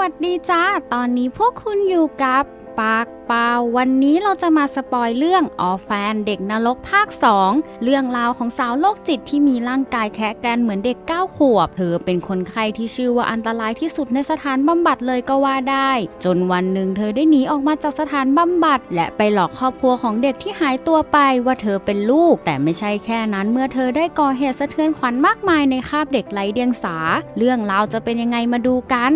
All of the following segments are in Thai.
วัสดีจ้า ตอนนี้พวกคุณอยู่กับปากเปล่าวันนี้เราจะมาสปอยเรื่องออแฟนเด็กนรกภาค 2 เรื่องราวของสาวโรคจิตที่มีร่างกายแคะแกนเหมือนเด็ก 9 ขวบ เธอเป็นคนไข้ที่ชื่อว่าอันตรายที่สุดในสถานบำบัดเลยก็ว่าได้ จนวันหนึ่งเธอได้หนีออกมาจากสถานบำบัด และไปหลอกครอบครัวของเด็กที่หายตัวไปว่าเธอเป็นลูก แต่ไม่ใช่แค่นั้นเมื่อเธอได้ก่อเหตุสะเทือนขวัญมากมายในคาบเด็กไร้เดียงสา เรื่องราวจะเป็นยังไงมาดูกัน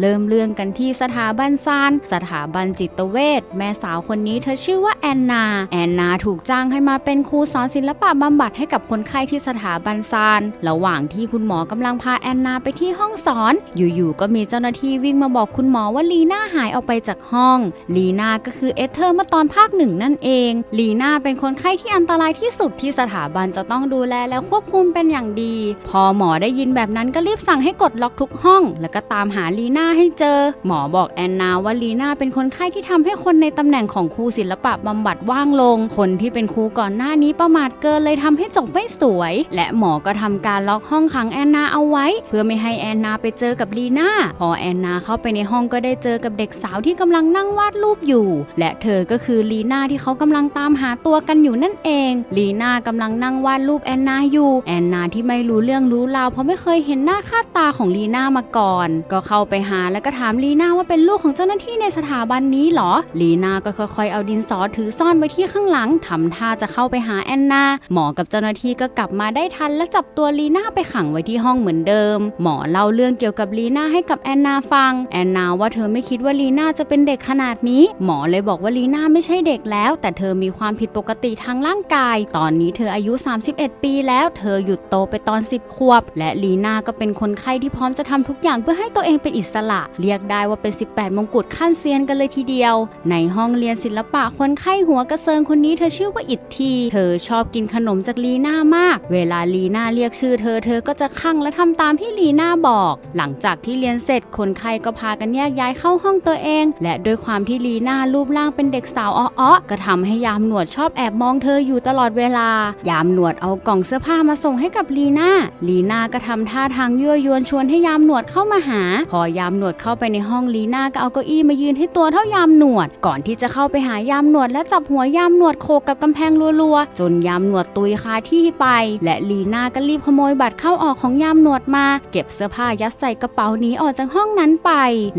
เริ่มเรื่องกันที่สถาบันซาน สถาบันจิตเวชแม่สาวคนนี้เธอชื่อว่าแอนนา แอนนาถูกจ้างให้มาเป็นครูสอนศิลปะบำบัดให้กับคนไข้ที่สถาบันซาน ระหว่างที่คุณหมอกำลังพาแอนนาไปที่ห้องสอน อยู่ๆก็มีเจ้าหน้าที่วิ่งมาบอกคุณหมอว่าลีน่าหายออกไปจากห้อง ลีน่าก็คือเอเธอร์เมื่อตอนภาคหนึ่งนั่นเอง ลีน่าเป็นคนไข้ที่อันตรายที่สุดที่สถาบันจะต้องดูแลและควบคุมเป็นอย่างดี พอหมอได้ยินแบบนั้นก็รีบสั่งให้กดล็อกทุกห้อง แล้วก็ตามหาลีน่าให้เจอ หมอบอกแอนนาว่าลีน่าเป็นคนไข้ที่ทำให้คนในตำแหน่งของครูศิลปะบำบัดว่างลง คนที่เป็นครูก่อนหน้านี้ประมาทเกินเลยทำให้จบไม่สวย และหมอก็ทำการล็อกห้องขังแอนนาเอาไว้ เพื่อไม่ให้แอนนาไปเจอกับลีน่าพอแอนนาเข้าไปในห้องก็ได้เจอกับเด็กสาวที่กำลังนั่งวาดรูปอยู่ และเธอก็คือลีน่าที่เขากำลังตามหาตัวกันอยู่นั่นเองลีน่ากำลังนั่งวาดรูปแอนนาอยู่แอนนาที่ไม่รู้เรื่องรู้ราวเพราะไม่เคยเห็นหน้าค่าตาของลีน่ามาก่อน ก็เข้าไปหาแล้วก็ถามลีน่าว่าเป็นลูกของเจ้าหน้าที่ในสถาบันนี้เหรอ ลีน่าก็ค่อยๆเอาดินสอถือซ่อนไว้ที่ข้างหลังทำท่าจะเข้าไปหาแอนนา หมอกับเจ้าหน้าที่ก็กลับมาได้ทัน และจับตัวลีน่าไปขังไว้ที่ห้องเหมือนเดิม หมอเล่าเรื่องเกี่ยวกับลีน่าให้กับแอนนาฟัง แอนนาว่าเธอไม่คิดว่าลีน่าจะเป็นเด็กขนาดนี้ หมอเลยบอกว่าลีน่าไม่ใช่เด็กแล้ว แต่เธอมีความผิดปกติทางร่างกาย ตอนนี้เธออายุ 31 ปีแล้ว เธอหยุดโตไปตอน 10 ขวบ และลีน่าก็เป็นคนไข้ที่พร้อมจะทำทุกอย่างเพื่อให้ตัวเองเป็นอิสระเรียกได้ว่าเป็น 18 มงกุฎขั้นเซียนกันเลยทีเดียว ในห้องเรียนศิลปะคนไข้หัวกระเซิงคนนี้เธอชื่อว่าอิททีเธอชอบกินขนมจากลีน่ามาก เวลาลีน่าเรียกชื่อเธอเธอก็จะคั่งและทำตามที่ลีน่าบอก หลังจากที่เรียนเสร็จคนไข้ก็พากันแยกย้ายเข้าห้องตัวเอง และด้วยความที่ลีน่ารูปร่างเป็นเด็กสาวอ้อๆก็ทำให้ยามหนวดชอบแอบมองเธออยู่ตลอดเวลา ยามหนวดเอากล่องเสื้อผ้ามาส่งให้กับลีน่าลีน่าก็ทำท่าทางยั่วยวนชวนให้ยามหนวดเข้ามาหา พอยามหนวดเข้าไปในห้องลีน่าก็เอาเก้าอี้มายืนให้ตัวเท่ายามหนวด ก่อนที่จะเข้าไปหายามหนวดและจับหัวยามหนวดโขกกับกำแพงรัวๆ จนยามหนวดตุยคาที่ไป และลีน่าก็รีบขโมยบัตรเข้าออกของยามหนวดมา เก็บเสื้อผ้ายัดใส่กระเป๋าหนีออกจากห้องนั้นไป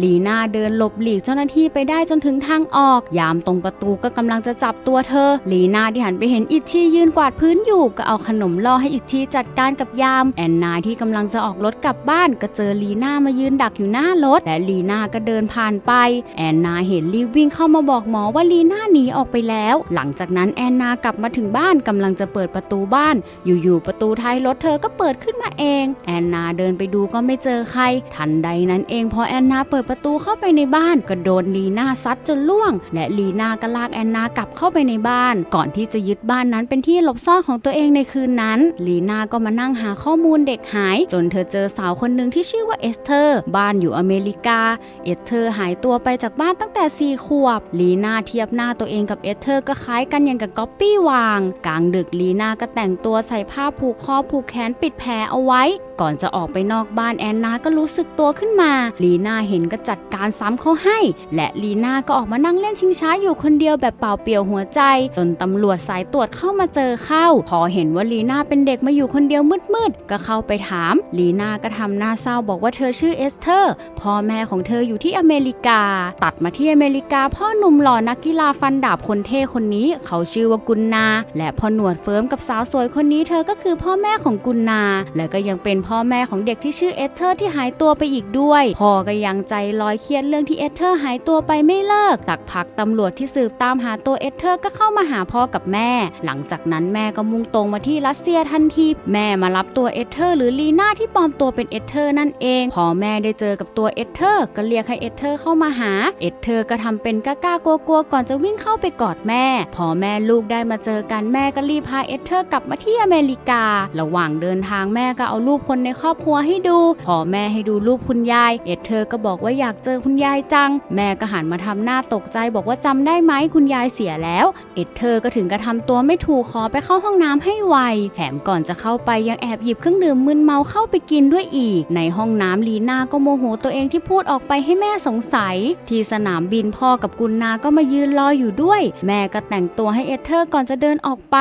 ลีน่าเดินหลบหลีกเจ้าหน้าที่ไปได้จนถึงทางออก ยามตรงประตูก็กำลังจะจับตัวเธอ ลีน่าที่หันไปเห็นอิชชียืนกวาดพื้นอยู่ก็เอาขนมล่อให้อิชชีจัดการกับยาม แอนนาที่กำลังจะออกรถกลับบ้านก็เจอลีน่ามายืนดักอยู่หน้ารถ และลีน่าก็เดินผ่านไป แอนนาเห็นรีบวิ่งเข้ามาบอกหมอว่าลีน่าหนีออกไปแล้ว หลังจากนั้นแอนนากลับมาถึงบ้านกำลังจะเปิดประตูบ้าน อยู่ๆประตูท้ายรถเธอก็เปิดขึ้นมาเอง แอนนาเดินไปดูก็ไม่เจอใคร ทันใดนั้นเองพอแอนนาเปิดประตูเข้าไปในบ้านก็โดนลีน่าซัดจนล่วง และลีน่าก็ลากแอนนากลับเข้าไปในบ้าน ก่อนที่จะยึดบ้านนั้นเป็นที่หลบซ่อนของตัวเองในคืนนั้น ลีน่าก็มานั่งหาข้อมูลเด็กหาย จนเธอเจอสาวคนหนึ่งที่ชื่อว่าเอสเธอร์ บ้านอยู่อเมริกา เอเธอร์หายตัวไปจากบ้านตั้งแต่ 4 ขวบ ลีน่าเทียบหน้าตัวเองกับเอเธอร์ก็คล้ายกันอย่างกับก๊อปปี้วาง กลางดึกลีน่าก็แต่งตัวใส่ผ้าผูกคอผูกแขนปิดแผลเอาไว้ ก่อนจะออกไปนอกบ้านแอนนาก็รู้สึกตัวขึ้นมา ลีน่าเห็นก็จัดการซ้ำเขาให้ และลีน่าก็ออกมานั่งเล่นชิงช้าอยู่คนเดียวแบบเปล่าเปลี่ยวหัวใจจนตำรวจสายตรวจเข้ามาเจอเข้า พอเห็นว่าลีน่าเป็นเด็กมาอยู่คนเดียวมืดๆก็เข้าไปถาม ลีน่าก็ทำหน้าเศร้าบอกว่าเธอชื่อเอสเธอร์พ่อแม่ของเธออยู่ที่อเมริกา ตัดมาที่อเมริกา พ่อหนุ่มหล่อนักกีฬาฟันดาบคนเท่คนนี้ เขาชื่อว่ากุนนา และพ่อหนวดเฟิร์มกับสาวสวยคนนี้เธอก็คือพ่อแม่ของกุนนา และก็ยังเป็นพ่อแม่ของเด็กที่ชื่อเอเธอร์ที่หายตัวไปอีกด้วย พ่อก็ยังใจลอยเครียดเรื่องที่เอเธอร์หายตัวไปไม่เลิกสักพักตำรวจที่สืบตามหาตัวเอเธอร์ก็เข้ามาหาพ่อกับแม่ หลังจากนั้นแม่ก็มุ่งตรงมาที่รัสเซียทันที แม่มารับตัวเอเธอร์หรือลีน่าที่ปลอมตัวเป็นเอเธอร์นั่นเอง พอแม่ได้เจอกับตัวตัวเอเธอร์ก็เรียกให้เอเธอร์เข้ามาหา เอเธอร์ก็ทำเป็นกล้ากลัวๆก่อนจะวิ่งเข้าไปกอดแม่ พอแม่ลูกได้มาเจอกันแม่ก็รีบพาเอเธอร์กลับมาที่อเมริกา ระหว่างเดินทางแม่ก็เอารูปคนในครอบครัวให้ดู พอแม่ให้ดูรูปคุณยาย เอเธอร์ก็บอกว่าอยากเจอคุณยายจัง แม่ก็หันมาทำหน้าตกใจบอกว่าจำได้ไหมคุณยายเสียแล้ว เอเธอร์ก็ถึงกระทำตัวไม่ถูกขอไปเข้าห้องน้ำให้ไวแถมก่อนจะเข้าไปยังแอบหยิบเครื่องดื่มมึนเมาเข้าไปกินด้วยอีก ในห้องน้ำลีน่าก็โมโหตัวเองที่พูดออกไปให้แม่สงสัย ที่สนามบินพ่อกับกุนนาก็มายืนรออยู่ด้วย แม่ก็แต่งตัวให้เอเธอร์ก่อนจะเดินออกไป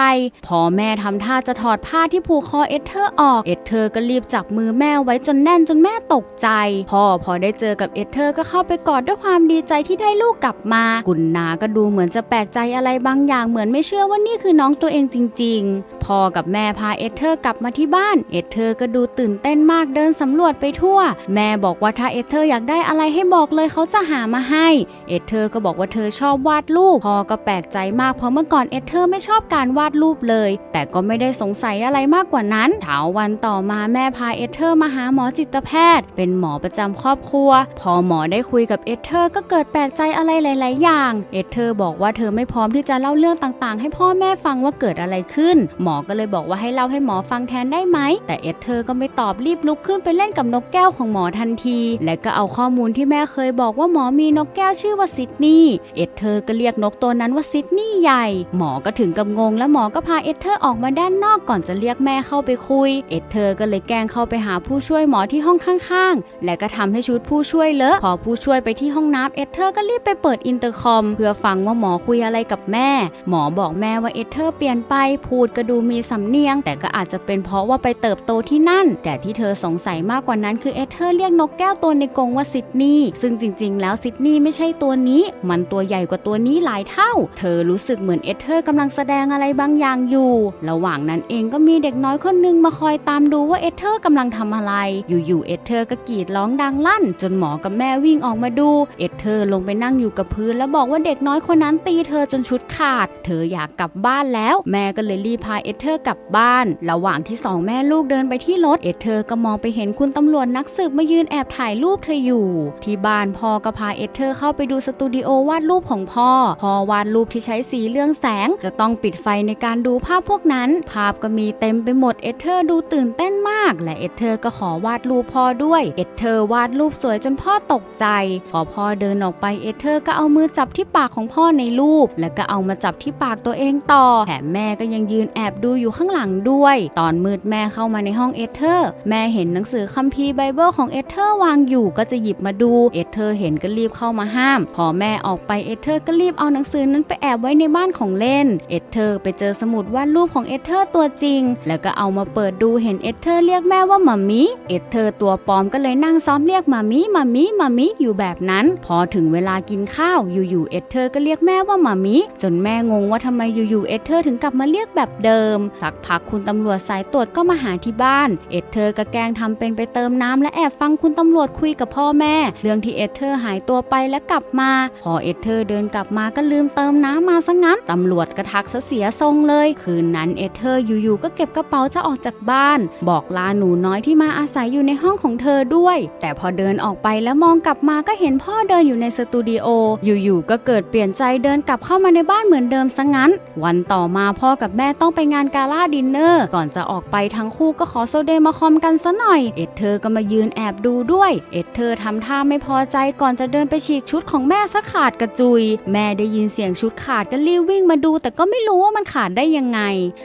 พอแม่ทำท่าจะถอดผ้าที่ผูกคอเอเธอร์ออกเอเธอร์ก็รีบจับมือแม่ไว้จนแน่นจนแม่ตกใจ พ่อพอได้เจอกับเอเธอร์ก็เข้าไปกอดด้วยความดีใจที่ได้ลูกกลับมา กุนนาก็ดูเหมือนจะแปลกใจอะไรบางอย่างเหมือนไม่เชื่อว่านี่คือน้องตัวเองจริง ๆ พ่อกับแม่พาเอเธอร์กลับมาที่บ้าน เอเธอร์ก็ดูตื่นเต้นมากเดินสำรวจไปทั่ว แม่บอกว่าถ้าเอเธออยากได้อะไรให้บอกเลยเขาจะหามาให้ เอเธอร์ก็บอกว่าเธอชอบวาดรูปพ่อก็แปลกใจมากเพราะเมื่อก่อนเอเธอร์ไม่ชอบการวาดรูปเลย แต่ก็ไม่ได้สงสัยอะไรมากกว่านั้นเช้าวันต่อมาแม่พาเอเธอร์มาหาหมอจิตแพทย์ เป็นหมอประจำครอบครัว พอหมอได้คุยกับเอเธอร์ก็เกิดแปลกใจอะไรหลาย ๆ อย่าง เอเธอร์บอกว่าเธอไม่พร้อมที่จะเล่าเรื่องต่าง ๆ ให้พ่อแม่ฟังว่าเกิดอะไรขึ้น หมอก็เลยบอกว่าให้เล่าให้หมอฟังแทนได้ไหม แต่เอเธอร์ก็ไม่ตอบรีบลุกขึ้นไปเล่นกับนกแก้วของหมอทันที และก็เอาข้อมูลที่แม่เคยบอกว่าหมอมีนกแก้วชื่อว่าซิดนีย์เอเธอร์ก็เรียกนกตัวนั้นว่าซิดนีย์ใหญ่ หมอก็ถึงกับงง และหมอก็พาเอเธอร์ออกมาด้านนอกก่อนจะเรียกแม่เข้าไปคุย เอเธอร์ก็เลยแกล้งเข้าไปหาผู้ช่วยหมอที่ห้องข้างๆ และก็ทำให้ชุดผู้ช่วยเลอะพอผู้ช่วยไปที่ห้องน้ำเอเธอร์ก็รีบไปเปิดอินเตอร์คอม เพื่อฟังว่าหมอคุยอะไรกับแม่ หมอบอกแม่ว่าเอเธอร์เปลี่ยนไปพูดก็ดูมีสำเนียง แต่ก็อาจจะเป็นเพราะว่าไปเติบโตที่นั่น แต่ที่เธอสงสัยมากกว่านั้นคือเอเธอร์เรียกนกแก้วตัวในกรงว่าซิดนีย์ซึ่งจริงๆ แล้วซิดนีย์ไม่ใช่ตัวนี้ มันตัวใหญ่กว่าตัวนี้หลายเท่า เธอรู้สึกเหมือนเอเธอร์กำลังแสดงอะไรบางอย่างอยู่ ระหว่างนั้นเองก็มีเด็กน้อยคนหนึงมาคอยตามดูว่าเอเธอร์กำลังทำอะไร อยู่ๆเอเธอร์ก็กรีดร้องดังลั่น จนหมอกับแม่วิ่งออกมาดู เอเธอร์ลงไปนั่งอยู่กับพื้น แล้วบอกว่าเด็กน้อยคนนั้นตีเธอจนชุดขาด เธออยากกลับบ้านแล้ว แม่ก็เลยรีบพาเอเธอร์กลับบ้าน ระหว่างที่สองแม่ลูกเดินไปที่รถ เอเธอร์ก็มองไปเห็นคุณตำรวจนักสืบมายืนแอบถ่ายรูปเธออยู่ ที่บ้านพ่อก็พาเอเธอร์เข้าไปดูสตูดิโอวาดรูปของพ่อ พ่อวาดรูปที่ใช้สีเรืองแสง จะต้องปิดไฟในการดูภาพพวกนั้น ภาพก็มีเต็มไปหมดเอเธอร์ดูตื่นเต้นมาก และเอเธอร์ก็ขอวาดรูปพ่อด้วย เอเธอร์วาดรูปสวยจนพ่อตกใจ พอพ่อเดินออกไปเอเธอร์ก็เอามือจับที่ปากของพ่อในรูป แล้วก็เอามาจับที่ปากตัวเองต่อแถมแม่ก็ยังยืนแอบดูอยู่ข้างหลังด้วย ตอนมืดแม่เข้ามาในห้องเอเธอร์ แม่เห็นหนังสือคัมภีร์ไบเบิลของเอเธอร์วางอยู่ก็จะหยิบมาดู เอเธอร์เห็นก็รีบเข้ามาห้าม พอแม่ออกไปเอเธอร์ก็รีบเอาหนังสือนั้นไปแอบไว้ในบ้านของเล่น เอเธอร์ไปเจอสมุดวาดรูปของเอเธอร์ตัวจริง แล้วก็เอามาเปิดดูเห็นเอเธอร์เรียกแม่ว่าหมามิเอเธอร์ตัวปลอมก็เลยนั่งซ้อมเรียกมามิหมามิหมามิอยู่แบบนั้น พอถึงเวลากินข้าวอยู่ๆเอเธอร์ก็เรียกแม่ว่าหมามิจนแม่งงว่าทำไมอยู่ๆเอเธอร์ถึงกลับมาเรียกแบบเดิม สักพักคุณตำรวจสายตรวจก็มาหาที่บ้าน เอเธอร์ก็แกล้งทำเป็นไปเติมน้ำและแอบฟังคุณตำรวจคุยกับพ่อแม่ เรื่องที่เอเธอร์หายตัวไปและกลับมา พอเอเธอร์เดินกลับมาก็ลืมเติมน้ำมาซะงั้นตำรวจกระทักซะเสียทรงเลย คืนนั้นเอเธอร์อยู่ๆก็เก็บกระเป๋าจะออกจากบ้าน บอกลาหนูน้อยที่มาอาศัยอยู่ในห้องของเธอด้วย แต่พอเดินออกไปแล้วมองกลับมาก็เห็นพ่อเดินอยู่ในสตูดิโออยู่ๆก็เกิดเปลี่ยนใจเดินกลับเข้ามาในบ้านเหมือนเดิมซะงั้น วันต่อมาพ่อกับแม่ต้องไปงานกาล่าดินเนอร์ ก่อนจะออกไปทั้งคู่ก็ขอโซเดมาคอมกันซะหน่อย เอเธอร์ก็มายืนแอบดูด้วย เเอเธอร์ทำท่าไม่พอใจก่อนจะเดินไปฉีกชุดของแม่ซะขาดกระจุย แม่ได้ยินเสียงชุดขาดก็รีบวิ่งมาดู แต่ก็ไม่รู้ว่ามันขาดได้ยังไง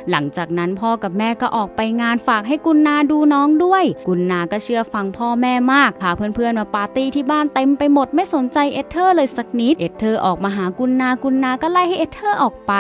หลังจากนั้นพ่อกับแม่ก็ออกไปงานฝากให้กุนนาดูน้องด้วย กุนนาก็เชื่อฟังพ่อแม่มากพาเพื่อนๆมาปาร์ตี้ที่บ้านเต็มไปหมดไม่สนใจเอเธอร์เลยสักนิดเอเธอร์ออกมาหากุนนากุนนาก็ไล่ให้เอเธอร์ออกไป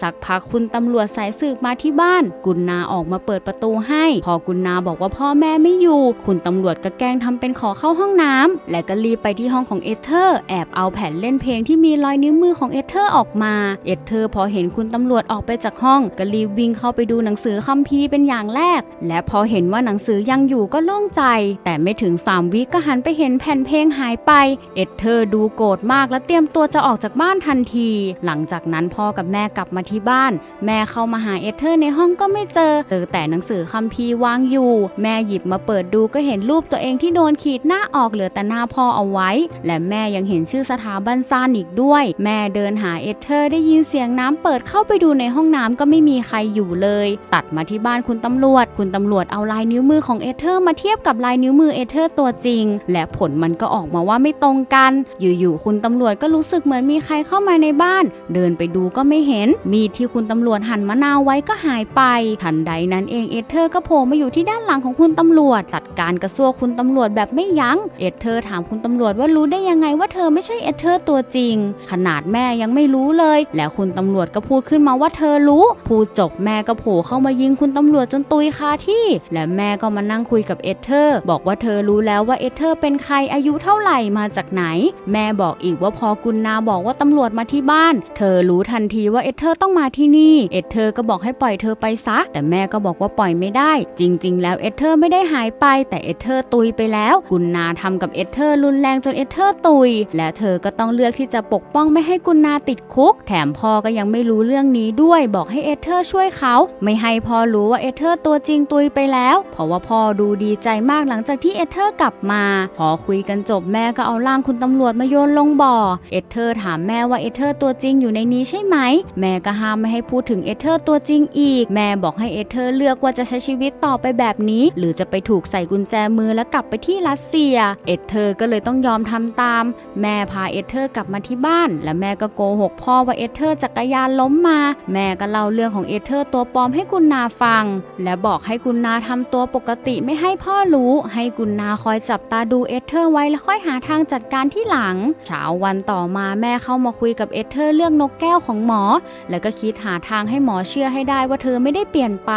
สักพักคุณตำรวจสายสืบมาที่บ้าน กุนนาออกมาเปิดประตูให้ พอกุนนาบอกว่าพ่อแม่ไม่อยู่ คุณตำรวจก็แกล้งทำเป็นขอเข้าห้องน้ำและก็รีบไปที่ห้องของเอเธอร์แอบเอาแผ่นเล่นเพลงที่มีรอยนิ้วมือของเอเธอร์ออกมา เอเธอร์พอเห็นคุณตำรวจออกไปจากห้องก็รีบวิ่งเข้าไปดูหนังสือคัมภีร์เป็นอย่างแรก และพอเห็นว่าหนังสือยังอยู่ก็โล่งใจ แต่ไม่ถึงสามวิก็หันไปเห็นแผ่นเพลงหายไป เอเธอร์ดูโกรธมากและเตรียมตัวจะออกจากบ้านทันที หลังจากนั้นพ่อกับแม่กลับมาที่บ้าน แม่เข้ามาหาเอเธอร์ในห้องก็ไม่เจอเจอแต่หนังสือคัมภีร์วางอยู่ แม่หยิบมาเปิดดูก็เห็นรูปตัวเองที่โดนขีดหน้าออกเหลือแต่หน้าพ่อเอาไว้ และแม่ยังเห็นชื่อสถาบันซานอีกด้วย แม่เดินหาเอเธอร์ได้ยินเสียงน้ำเปิดเข้าไปดูในห้องน้ำก็ไม่มีใครอยู่เลย ตัดมาที่บ้านคุณตำรวจ คุณตำรวจเอาลายนิ้วมือของเอเธอร์มาเทียบกับลายนิ้วมือเอเธอร์ตัวจริง และผลมันก็ออกมาว่าไม่ตรงกัน อยู่ๆคุณตำรวจก็รู้สึกเหมือนมีใครเข้ามาในบ้าน เดินไปดูก็ไม่เห็น มีดที่คุณตำรวจหั่นมะนาวไว้ก็หายไป ทันใดนั้นเองเอเธอร์ก็โผล่มาอยู่ที่ด้านหลังของคุณตำรวจจัดการกระซวกคุณตำรวจแบบไม่ยัง้ง เอเธอร์ถามคุณตำรวจว่ารู้ได้ยังไงว่าเธอไม่ใช่เอเธอร์ตัวจริง ขนาดแม่ยังไม่รู้เลย แล้วคุณตำรวจก็พูดขึ้นมาว่าเธอรู้ พูดจบแม่ก็โผล่เข้ามายิงคุณตำรวจจนตุยคาที่ และแม่ก็มานั่งคุยกับเอเธอร์บอกว่าเธอรู้แล้วว่าเอเธอร์เป็นใครอายุเท่าไหร่มาจากไหน แม่บอกอีกว่าพอกุนนาบอกว่าตำรวจมาที่บ้าน เธอรู้ทันทีว่าเอเธอร์ต้องมาที่นี่ เอเธอร์ก็บอกให้ปล่อยเธอไปซะ แต่แม่ก็บอกว่าปล่อยไม่ได้ จริง ๆ แล้วเอเธอร์ไม่ได้หายไป แต่เอเธอร์ตุยไปแล้ว กุนานาทำกับเอเธอร์รุนแรงจนเอเธอร์ตุย และเธอก็ต้องเลือกที่จะปกป้องไม่ให้กุนนาติดคุก แถมพ่อก็ยังไม่รู้เรื่องนี้ด้วย บอกให้เอเธอร์ช่วยเขา ไม่ให้พ่อรู้ว่าเอเธอร์ตัวจริงตุยไปแล้ว เพราะว่าพ่อดูดีใจมากหลังจากที่เอเธอร์กลับมา พอคุยกันจบแม่ก็เอาร่างคุณตำรวจมาโยนลงบ่อ เอเธอร์ถามแม่ว่าเอเธอร์ตัวจริงอยู่ในนี้ใช่ไหม แม่ก็ห้ามไม่ให้พูดถึงเอเธอร์ตัวจริงอีก แม่บอกให้เอเธอร์เลือกว่าจะใช้ชีวิตต่อไปแบบนี้ หรือจะไปถูกใส่กุญแจมือแล้วกลับไปที่รัสเซียเอเธอร์ก็เลยต้องยอมทำตาม แม่พาเอเธอร์กลับมาที่บ้าน และแม่ก็โกหกพ่อว่าเอเธอร์จักรยานล้มมา แม่ก็เล่าเรื่องของเอเธอร์ตัวปลอมให้กุนนาฟัง และบอกให้กุนนาทำตัวปกติไม่ให้พ่อรู้ ให้กุนนาคอยจับตาดูเอเธอร์ไว้แล้วค่อยหาทางจัดการที่หลังเช้าวันต่อมาแม่เข้ามาคุยกับเอเธอร์เรื่องนกแก้วของหมอ แล้วก็คิดหาทางให้หมอเชื่อให้ได้ว่าเธอไม่ได้เปลี่ยนไป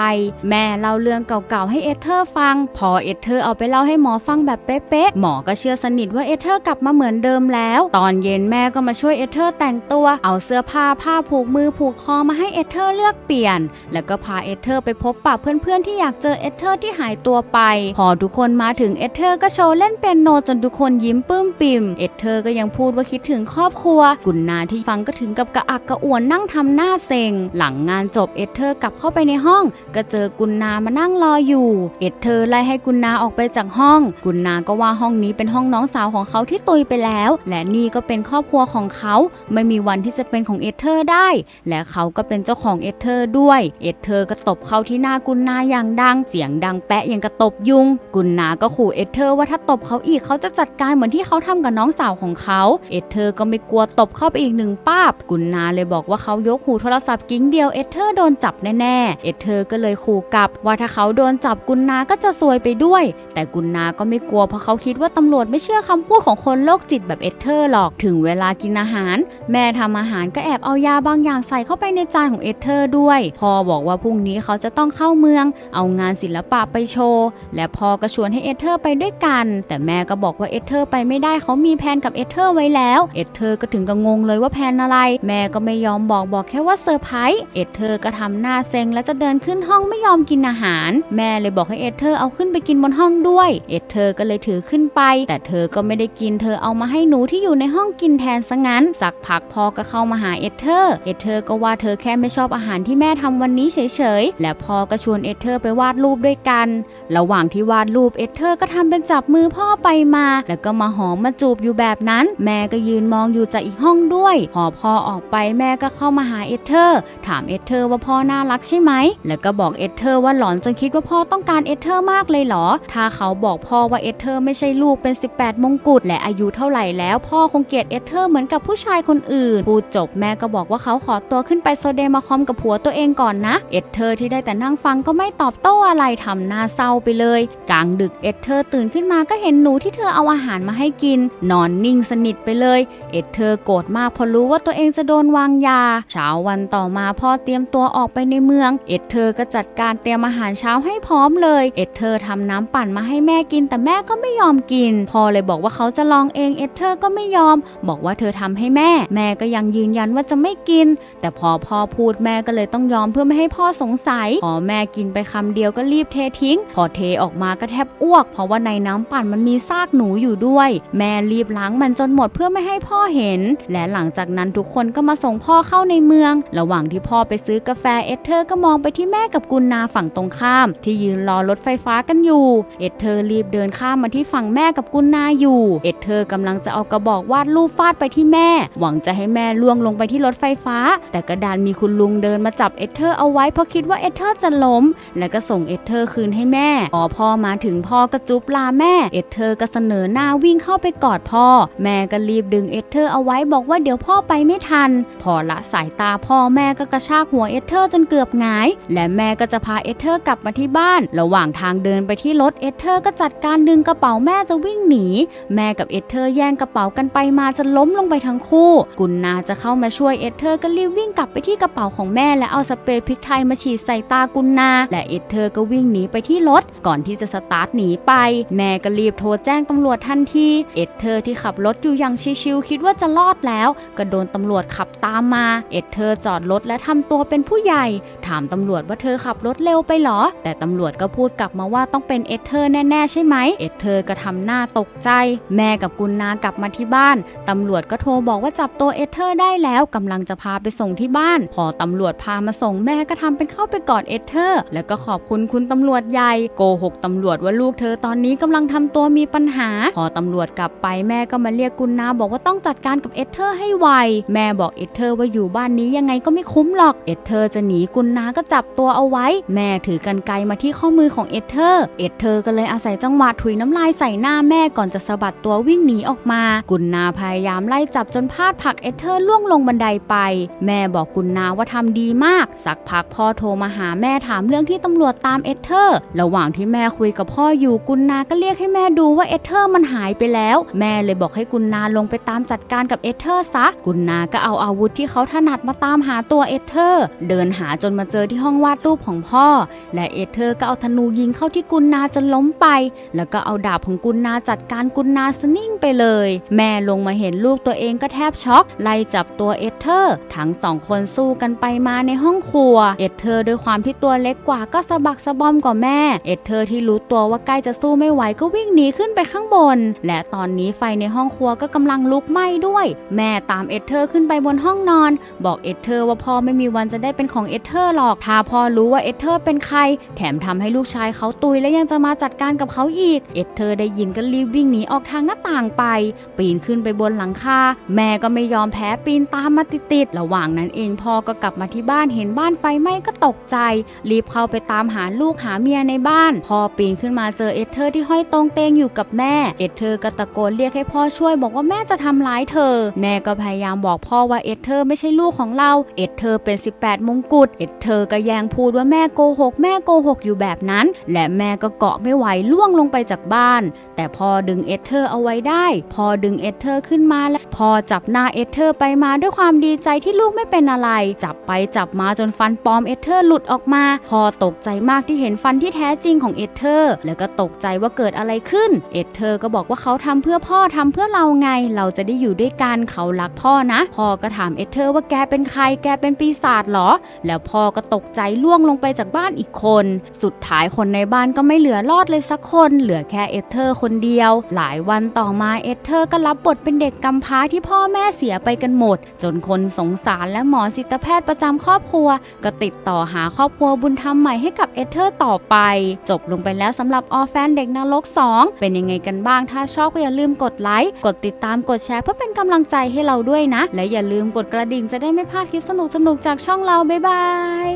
แม่เล่าเรื่องเก่าๆให้เอเธอร์ฟัง พอเอเธอร์เอาไปเล่าให้หมอฟังแบบเป๊ะๆหมอก็เชื่อสนิทว่าเอเธอร์กลับมาเหมือนเดิมแล้ว ตอนเย็นแม่ก็มาช่วยเอเธอร์แต่งตัว เอาเสื้อผ้าผ้าผูกมือผูกคอมาให้เอเธอร์เลือกเปลี่ยน แล้วก็พาเอเธอร์ไปพบปะเพื่อนๆ ที่อยากเจอเอเธอร์ที่หายตัวไป พอทุกคนมาถึงเอเธอร์ก็โชว์เล่นเปียโนจนทุกคนยิ้มปลื้มปิ่มเอเธอร์ก็ยังพูดว่าคิดถึงครอบครัว กุนนาที่ฟังก็ถึงกับกระอักกระอ่วนนั่งทำหน้าเซ็ง หลังงานจบเอเธอร์กลับเข้าไปในห้อง ก็เจอกุนนามานั่งรออยู่ เอเธอร์ไล่ให้กุนนาออกไปจากห้อง กุนนาก็ว่าห้องนี้เป็นห้องน้องสาวของเขาที่ตุยไปแล้ว และนี่ก็เป็นครอบครัวของเขาไม่มีวันที่จะเป็นของเอเธอร์ได้ และเขาก็เป็นเจ้าของเอเธอร์ด้วย เอเธอร์ก็ตบเข้าที่หน้ากุนนาอย่างดัง เสียงดังแปะอย่างกระตบยุง กุนนาก็ขู่เอเธอร์ว่าถ้าตบเขาอีกเขาจะจัดการเหมือนที่เขาทำกับน้องสาวของเขา เอเธอร์ก็ไม่กลัวตบเข้าไปอีกหนึ่งป้าบ กุนนาเลยบอกว่าเขายกหูโทรศัพท์กิ้งเดียวเอเธอร์โดนจับแน่ๆ เอเธอร์ก็เลยขู่กลับ ว่าถ้าเขาโดนจับกุนนาก็จะซวยไปด้วย แต่กุนนาก็ไม่กลัวเพราะเขาคิดว่าตำรวจไม่เชื่อคำพูดของคนโรคจิตแบบเอเธอร์หรอกถึงเวลากินอาหาร แม่ทำอาหารก็แอบเอายาบางอย่างใส่เข้าไปในจานของเอเธอร์ด้วย พ่อบอกว่าพรุ่งนี้เขาจะต้องเข้าเมือง เอางานศิลปะไปโชว์ และพ่อก็ชวนให้เอเธอร์ไปด้วยกัน แต่แม่ก็บอกว่าเอเธอร์ไปไม่ได้เขามีแผนกับเอเธอร์ไว้แล้วเอเธอร์ก็ถึงกับงงเลยว่าแผนอะไร แม่ก็ไม่ยอมบอกบอกแค่ว่าเซอร์ไพรส์เอเธอร์ก็ทำหน้าเซ็งและจะเดินขึ้นห้องไม่ยอมกินอาหาร แม่เลยบอกให้เอเธอร์เอาขึ้นไปกินบนห้องด้วยเอเธอร์ก็เลยถือขึ้นไป แต่เธอก็ไม่ได้กินเธอเอามาให้หนูที่อยู่ในห้องกินแทนซะงั้น สักพักพ่อก็เข้ามาหาเอเธอร์ เอเธอร์ก็ว่าเธอแค่ไม่ชอบอาหารที่แม่ทำวันนี้เฉยๆ และพ่อก็ชวนเอเธอร์ไปวาดรูปด้วยกัน ระหว่างที่วาดรูปเอเธอร์ก็ทำเป็นจับมือพ่อไปมา แล้วก็มาหอมมาจูบอยู่แบบนั้น แม่ก็ยืนมองอยู่จากอีกห้องด้วย พอพ่อออกไปแม่ก็เข้ามาหาเอเธอร์ ถามเอเธอร์ว่าพ่อน่ารักใช่ไหม แล้วก็บอกเอเธอร์ว่าหลอนจนคิดว่าพ่อต้องการเอเธอร์มากเลยเหรอ ถ้าเขาบอกพ่อว่าเอเธอร์ไม่ใช่ลูกเป็น 18 มงกุฎและอายุเท่าไหร่แล้ว พ่อคงเกลียดเอเธอร์เหมือนกับผู้ชายคนอื่น พูดจบแม่ก็บอกว่าเขาขอตัวขึ้นไปโซเดมาคอมกับผัวตัวเองก่อนนะ เอเธอร์ที่ได้แต่นั่งฟังก็ไม่ตอบโต้อะไรทำหน้าเศร้าไปเลย กลางดึกเอเธอร์ตื่นขึ้นมาก็เห็นหนูที่เธอเอาอาหารมาให้กิน นอนนิ่งสนิทไปเลย เอเธอร์โกรธมากเพราะรู้ว่าตัวเองจะโดนวางยา เช้าวันต่อมาพ่อเตรียมตัวออกไปในเมือง เอเธอร์ก็จัดการเตรียมอาหารเช้าให้พร้อมเลย เอเธอร์ทำน้ำปั่นมาให้แม่กินแต่แม่ก็ไม่ยอมกินพ่อเลยบอกว่าเขาจะลองเองเอเธอร์ก็ไม่ยอม บอกว่าเธอทำให้แม่ แม่ก็ยังยืนยันว่าจะไม่กิน แต่พอพ่อพูดแม่ก็เลยต้องยอมเพื่อไม่ให้พ่อสงสัย พอแม่กินไปคำเดียวก็รีบเททิ้ง พอเทออกมาก็แทบอ้วก เพราะว่าในน้ำปั่นมันมีซากหนูอยู่ด้วย แม่รีบล้างมันจนหมดเพื่อไม่ให้พ่อเห็น และหลังจากนั้นทุกคนก็มาส่งพ่อเข้าในเมือง ระหว่างที่พ่อไปซื้อกาแฟเอสเธอร์ก็มองไปที่แม่กับกุนนาฝั่งตรงข้าม ที่ยืนรอรถไฟฟ้ากันอยู่ เอสเธอร์รีบเดินข้ามมาที่ฝั่งแม่กับกุนนาอยู่ เอสเธอร์กำลังจะเอากระบอกวาดรูปฟาดไปที่แม่ หวังจะให้แม่ล่วงลงไปที่รถไฟฟ้า แต่กระดานมีคุณลุงเดินมาจับเอสเธอร์เอาไว้เพราะคิดว่าเอสเธอร์จะล้ม แล้วก็ส่งเอสเธอร์คืนให้แม่พอพ่อมาถึงพ่อก็จุ๊บลาแม่ เอสเธอร์ก็เสนอหน้าวิ่งเข้าไปกอดพ่อ แม่ก็รีบดึงเอสเธอร์เอาไว้บอกว่าเดี๋ยวพ่อไปไม่ทัน พอละสายตาพ่อแม่ก็กระชากหัวเอสเธอร์จนเกือบหงาย และแม่ก็จะพาเอสเธอร์กลับมาที่บ้าน ระหว่างทางเดินไปที่รถเอสเธอร์ก็จัดการดึงกระเป๋าแม่จะวิ่งหนี แม่กับเอเธอร์แย่งกระเป๋ากันไปมาจนล้มลงไปทั้งคู่ กุนนาจะเข้ามาช่วยเอเธอร์ก็รีบวิ่งกลับไปที่กระเป๋าของแม่และเอาสเปรย์พริกไทยมาฉีดใส่ตากุนนา และเอเธอร์ก็วิ่งหนีไปที่รถก่อนที่จะสตาร์ทหนีไป แม่ก็รีบโทรแจ้งตำรวจทันทีเอเธอร์ที่ขับรถอยู่อย่างชิวๆคิดว่าจะรอดแล้ว ก็โดนตำรวจขับตามมา เอเธอร์จอดรถและทำตัวเป็นผู้ใหญ่ ถามตำรวจว่าเธอขับรถเร็วไปหรอ แต่ตำรวจก็พูดกลับมาว่าต้องเป็นเอเธอร์แน่ๆใช่ไหมเอเธอร์ก็ทำหน้าตกใจ แม่กับกุนนากลับมาที่บ้าน ตำรวจก็โทรบอกว่าจับตัวเอเธอร์ได้แล้วกำลังจะพาไปส่งที่บ้าน พอตำรวจพามาส่งแม่ก็ทำเป็นเข้าไปกอดเอเธอร์ แล้วก็ขอบคุณคุณตำรวจใหญ่โกหกตำรวจว่าลูกเธอตอนนี้กำลังทำตัวมีปัญหา พอตำรวจกลับไปแม่ก็มาเรียกกุนนาบอกว่าต้องจัดการกับเอเธอร์ให้ไวแม่บอกเอเธอร์ว่าอยู่บ้านนี้ยังไงก็ไม่คุ้มหรอกเอเธอร์จะหนีกุนนาก็จับตัวเอาไว้ แม่ถือกันไกลมาที่ข้อมือของเอเธอร์เอเธอร์ก็เลยอาศัยจังหวะถุยน้ำลายใส่หน้าแม่ก่อนจะสะบัดตัววิ่งหนีออกมา กุนนาพยายามไล่จับจนพลาดผักเอเธอร์ล่วงลงบันไดไป แม่บอกกุนนาว่าทำดีมาก สักพักพ่อโทรมาหาแม่ถามเรื่องที่ตำรวจตามเอเธอร์ ระหว่างที่แม่คุยกับพ่ออยู่กุนนาก็เรียกให้แม่ดูว่าเอเธอร์มันหายไปแล้ว แม่เลยบอกให้กุนนาลงไปตามจัดการกับเอเธอร์ซะ กุนนาก็เอาอาวุธที่เขาถนัดมาตามหาตัวเอเธอร์ เดินหาจนมาเจอที่ห้องวาดรูปของพ่อ และเอเธอร์ก็เอาธนูยิงเข้าที่กุนนาจนล้มไป แล้วก็เอาดาบของกุนนาจัดการกุนนาสนิ่งไปเลย แม่ลงมาเห็นลูกตัวเองก็แทบช็อก ไล่จับตัวเอเธอร์ ทั้งสองคนสู้กันไปมาในห้องครัว เอเธอร์ด้วยความที่ตัวเล็กกว่าก็สะบักสะบอมกว่าแม่ เอเธอร์ที่รู้ตัวว่าใกล้จะสู้ไม่ไหวก็วิ่งหนีขึ้นไปข้างบน และตอนนี้ไฟในห้องครัวก็กำลังลุกไหม้ด้วย แม่ตามเอเธอร์ขึ้นไปบนห้องนอน บอกเอเธอร์ว่าพ่อไม่มีวันจะได้เป็นของเอเธอร์หรอก ถ้าพ่อรู้ว่าเอเธอร์เป็นใคร แถมทำให้ลูกชายเขาตุยและยังจะมาจัดการกับเขาอีก เอเธอร์ได้ยินก็รีบวิ่งหนีออกทางหน้าต่างไป ปีนขึ้นไปบนหลังคาแม่ก็ไม่ยอมแพ้ปีนตามมาติดๆระหว่างนั้นเองพ่อก็กลับมาที่บ้านเห็นบ้านไฟไหม้ก็ตกใจ รีบเข้าไปตามหาลูกหาเมียในบ้านพอปีนขึ้นมาเจอเอเธอร์ที่ห้อยตรงเตงอยู่กับแม่เอเธอร์ก็ตะโกนเรียกให้พ่อช่วยบอกว่าแม่จะทำร้ายเธอ แม่ก็พยายามบอกพ่อว่าเอเธอร์ไม่ใช่ลูกของเราเอเธอร์เป็น 18 มงกุฎเอเธอร์ก็แยงพูดว่าแม่โกหกแม่โกหกอยู่แบบนั้น และแม่ก็เกาะไม่ไหวล่วงลงไปจากบ้านแต่พอดึงเอเธอร์เอาไว้ได้ พอดึงเอเธอร์ขึ้นมาและพอจับหน้าเอเธอร์ไปมาด้วยความดีใจที่ลูกไม่เป็นอะไร จับไปจับมาจนฟันปลอมเอเธอร์หลุดออกมา พอตกใจมากที่เห็นฟันที่แท้จริงของเอเธอร์ แล้วก็ตกใจว่าเกิดอะไรขึ้น เอเธอร์ก็บอกว่าเขาทำเพื่อพ่อทำเพื่อเราไง เราจะได้อยู่ด้วยกันเขารักพ่อนะพ่อก็ถามเอเธอร์ว่าแกเป็นใครแกเป็นปีศาจเหรอ แล้วพ่อก็ตกใจล่วงลงไปจากบ้านอีกคน สุดท้ายคนในบ้านก็ไม่เหลือรอดเลยสักคน เหลือแค่เอสเธอร์คนเดียว หลายวันต่อมาเอสเธอร์ก็รับบทเป็นเด็กกำพร้าที่พ่อแม่เสียไปกันหมด จนคนสงสารและหมอจิตแพทย์ประจำครอบครัว ก็ติดต่อหาครอบครัวบุญธรรมใหม่ให้กับเอสเธอร์ต่อไป จบลงไปแล้วสำหรับออแฟนเด็กนรก 2 เป็นยังไงกันบ้างถ้าชอบก็อย่าลืมกดไลค์กดติดตามกดแชร์เพื่อเป็นกำลังใจให้เราด้วยนะ และอย่าลืมกดกระดิ่งจะได้ไม่พลาดคลิปสนุกๆจากช่องเราบ๊ายบาย